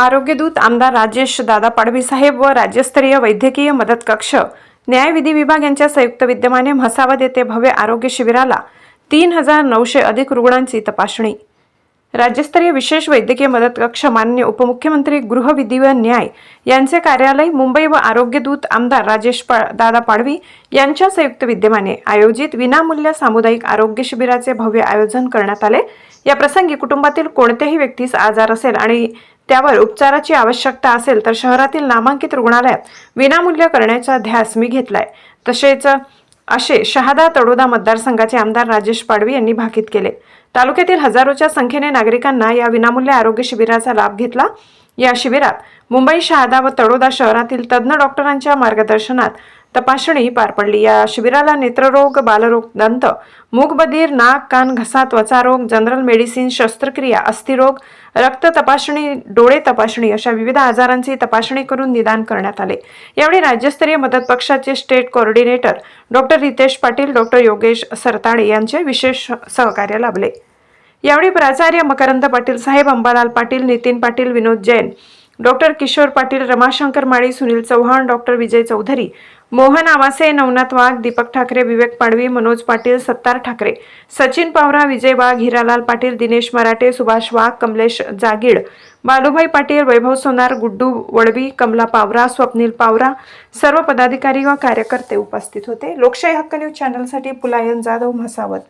आरोग्यदूत आमदार राजेश दादा पाडवी साहेब व राज्यस्तरीय वैद्यकीय मदत कक्ष न्यायविधी विभाग यांच्या संयुक्त विद्यमाने म्हसावद येथे भव्य आरोग्य शिबिराला तीन हजार नऊशे अधिक रुग्णांची तपासणी. राज्यस्तरीय विशेष वैद्यकीय मदत कक्ष मान्य उपमुख्यमंत्री गृहविधी व न्याय यांचे कार्यालय मुंबई व आरोग्यदूत आमदार राजेश पा दादा पाडवी यांच्या संयुक्त विद्यमाने आयोजित विनामूल्य सामुदायिक आरोग्य शिबिराचे भव्य आयोजन करण्यात आले. या प्रसंगी कुटुंबातील कोणत्याही व्यक्तीस आजार असेल आणि त्यावर उपचाराची आवश्यकता असेल तर शहरातील नामांकित रुग्णालयात विनामूल्य करण्याचा ध्यास मी घेतलाय. तसेच असे शहादा तडोदा मतदारसंघाचे आमदार राजेश पाडवी यांनी भाकीत केले. तालुक्यातील हजारोच्या संख्येने नागरिकांना या विनामूल्य आरोग्य शिबिराचा लाभ घेतला. या शिबिरात मुंबई शहादा व तडोदा शहरातील तज्ज्ञ डॉक्टरांच्या मार्गदर्शनात तपासणी पार पडली. या शिबिराला नेत्ररोग बालरोग दंत मूगबधीर नाक कान घसा त्वचारोग जनरल मेडिसिन शस्त्रक्रिया अस्थिरोग रक्त तपासणी डोळे तपासणी अशा विविध आजारांची तपासणी करून निदान करण्यात आले. यावेळी राज्यस्तरीय मदत पक्षाचे state coordinator doctor Ritesh Patil doctor Yogesh Sartade यांचे विशेष सहकार्य लाभले. यावेळी प्राचार्य मकरंद पाटील साहेब अंबालाल पाटील नितीन पाटील विनोद जैन डॉक्टर किशोर पाटील रमाशंकर माळी सुनील चव्हाण डॉक्टर विजय चौधरी मोहन आवासे नवनाथ वाघ दीपक ठाकरे विवेक पाडवी मनोज पाटील सत्तार ठाकरे सचिन पावरा विजय वाघ हिरालाल पाटील दिनेश मराठे सुभाष वाघ कमलेश जागीड बालूभाई पाटील वैभव सोनार गुड्डू वडवी कमला पावरा स्वप्नील पावरा सर्व पदाधिकारी व कार्यकर्ते उपस्थित होते. लोकशाही हक्क न्यूज चॅनलसाठी पुलायन जाधव म्हसावत.